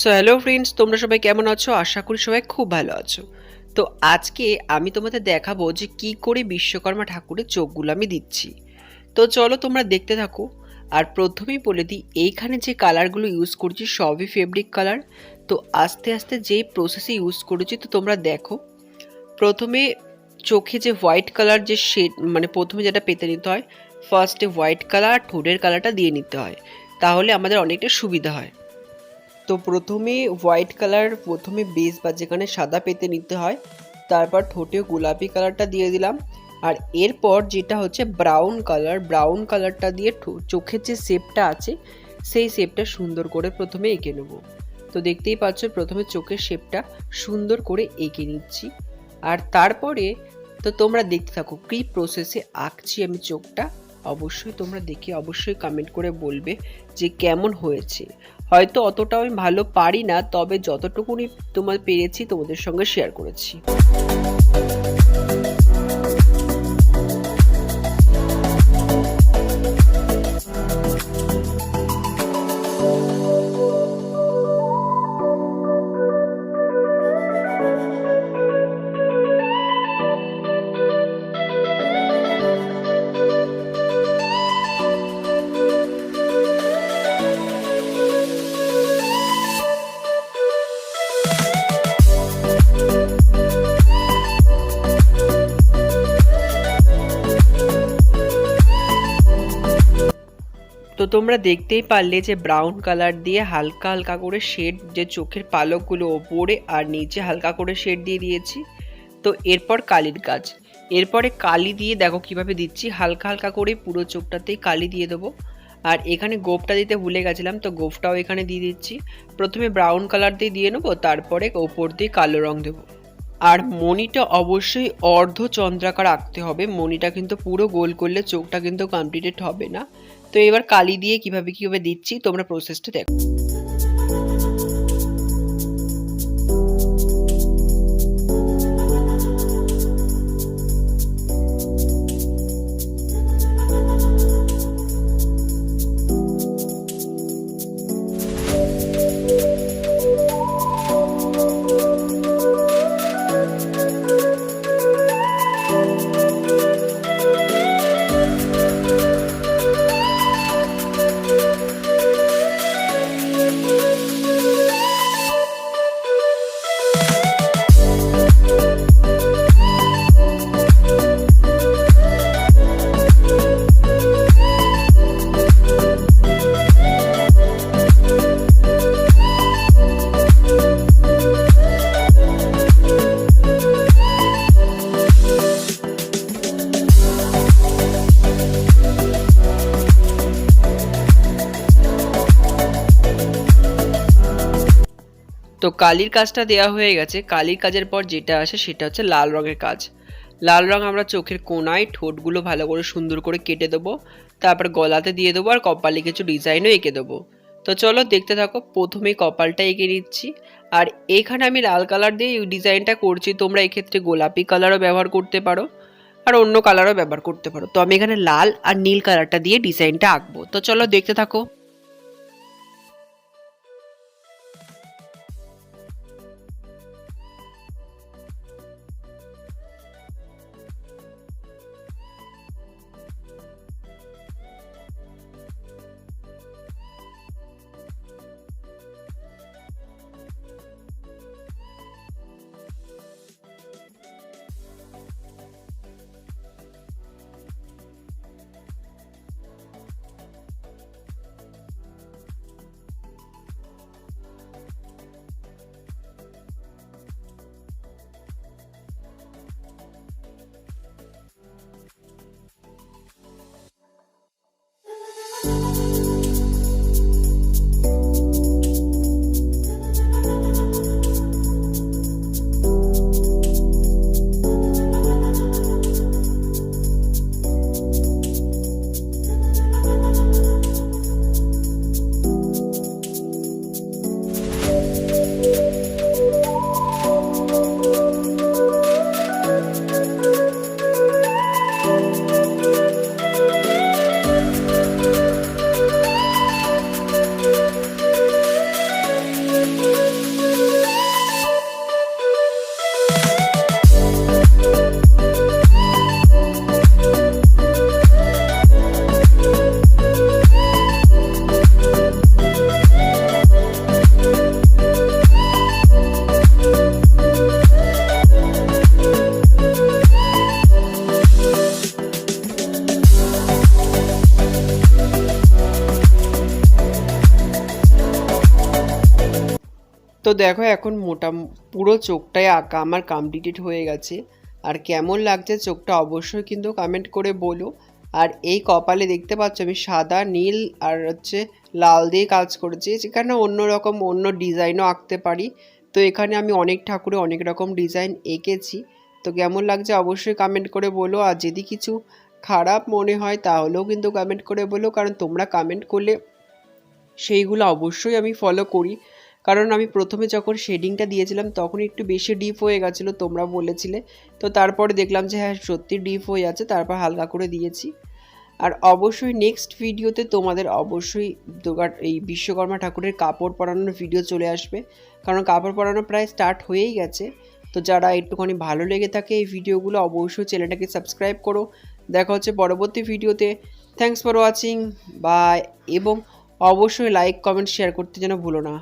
So hello friends, তোমরা সবাই কেমন আছো? আশা করি সবাই খুব ভালো আছো। তো আজকে আমি তোমাদের দেখাবো যে কি করে বিশ্বকর্মা ঠাকুরের চোখগুলো আমি দিচ্ছি। তো চলো তোমরা দেখতে থাকো। আর প্রথমেই বলে দিই, এইখানে যে কালারগুলো ইউজ করছি সবই ফেব্রিক কালার তো আস্তে আস্তে যেই প্রসেসে ইউজ করেছি, তো তোমরা দেখো। প্রথমে চোখে যে হোয়াইট কালার যে শেড মানে প্রথমে যেটা পেতে নিতে হয় ফার্স্টে হোয়াইট কালার ঠোঁটের কালারটা দিয়ে নিতে হয়। তাহলে আমাদের অনেকটা সুবিধা হয়। তো প্রথমে হোয়াইট কালার প্রথমে বেস বা যেখানে সাদা পেতে নিতে হয়, তারপর ঠোঁটে গোলাপি কালারটা দিয়ে দিলাম। আর এরপর যেটা হচ্ছে ব্রাউন কালার ব্রাউন কালারটা দিয়ে চোখের যে শেপটা আছে, সেই শেপটা সুন্দর করে প্রথমে এঁকে নেব। তো দেখতেই পাচ্ছ, প্রথমে চোখের শেপটা সুন্দর করে এঁকে নিচ্ছি। আর তারপরে তো তোমরা দেখতে থাকো, কী প্রসেসে আঁকছি আমি চোখটা, অবশ্যই তোমরা দেখে অবশ্যই কমেন্ট করে বলবে যে কেমন হয়েছে। হয়তো অতটাও আমি ভালো পারি না তবে যতটুকুনি তোমার পেরেছি তোমাদের সঙ্গে শেয়ার করেছি। তো তোমরা দেখতেই পারলে যে ব্রাউন কালার দিয়ে হালকা হালকা করে শেড যে চোখের পালকগুলো ওপরে আর নিচে হালকা করে শেড দিয়ে দিয়েছি। তো এরপর কালির কাজ এরপরে কালি দিয়ে দেখো কীভাবে দিচ্ছি। হালকা হালকা করে পুরো চোখটাতেই কালি দিয়ে দেবো। আর এখানে গোফটা দিতে ভুলে গেছিলাম, তো গোফটাও এখানে দিয়ে দিচ্ছি। প্রথমে ব্রাউন কালার দিয়ে দিয়ে নেব, তারপরে ওপর দিয়ে কালো রং দেবো। আর মণিটা অবশ্যই অর্ধ চন্দ্রাকার আঁকতে হবে। মণিটা কিন্তু পুরো গোল করলে চোখটা কিন্তু কমপ্লিটেড হবে না। তো এবার কালি দিয়ে কীভাবে কীভাবে দিচ্ছি তোমরা প্রসেসটা দেখো তো কালির কাজটা দেওয়া হয়ে গেছে। কালির কাজের পর যেটা আসে সেটা হচ্ছে লাল রঙের কাজ। লাল রং আমরা চোখের কোনায় ঠোঁটগুলো ভালো করে সুন্দর করে কেটে দেবো। তারপর গলাতে দিয়ে দেবো আর কপালে কিছু ডিজাইনও এঁকে দেবো। তো চলো দেখতে থাকো, প্রথমেই কপালটা এঁকে নিচ্ছি। আর এখানে আমি লাল কালার দিয়ে ডিজাইনটা করছি। তোমরা এক্ষেত্রে গোলাপি কালারও ব্যবহার করতে পারো আর অন্য কালারও ব্যবহার করতে পারো। তো আমি এখানে লাল আর নীল কালারটা দিয়ে ডিজাইনটা আঁকবো। তো চলো দেখতে থাকো। তো দেখো এখন মোটা পুরো চোখটাই আঁকা, আমার কমপ্লিটেড হয়ে গেছে। আর কেমন লাগছে চোখটা অবশ্যই কিন্তু কমেন্ট করে বলো। আর এই কপালে দেখতে পাচ্ছ আমি সাদা, নীল আর হচ্ছে লাল দিয়ে কাজ করেছি। যেখানে অন্য রকম অন্য ডিজাইনও আঁকতে পারি। তো এখানে আমি অনেক ঠাকুরে অনেক রকম ডিজাইন এঁকেছি। তো কেমন লাগছে অবশ্যই কমেন্ট করে বলো। আর যদি কিছু খারাপ মনে হয় তাহলেও কিন্তু কমেন্ট করে বলো। কারণ তোমরা কমেন্ট করলে সেইগুলো অবশ্যই আমি ফলো করি। কারণ আমি প্রথমে যখন শেডিংটা দিয়েছিলাম, তখন একটু বেশি ডিপ হয়ে গেছিল, তোমরা বলেছিলে। তো তারপরে দেখলাম যে হ্যাঁ সত্যি ডিপ হয়ে আছে, তারপর হালকা করে দিয়েছি। আর অবশ্যই নেক্সট ভিডিওতে তোমাদের অবশ্যই দুর্গা এই বিশ্বকর্মা ঠাকুরের কাপড় পরানোর ভিডিও চলে আসবে। কারণ কাপড় পরানো প্রায় স্টার্ট হয়েই গেছে। তো যারা একটুখানি ভালো লেগে থাকে এই ভিডিওগুলো অবশ্যই চ্যানেলটাকে সাবস্ক্রাইব করো। দেখা হচ্ছে পরবর্তী ভিডিওতে থ্যাংকস ফর ওয়াচিং বাই এবং অবশ্যই লাইক কমেন্ট শেয়ার করতে যেন ভুলো না।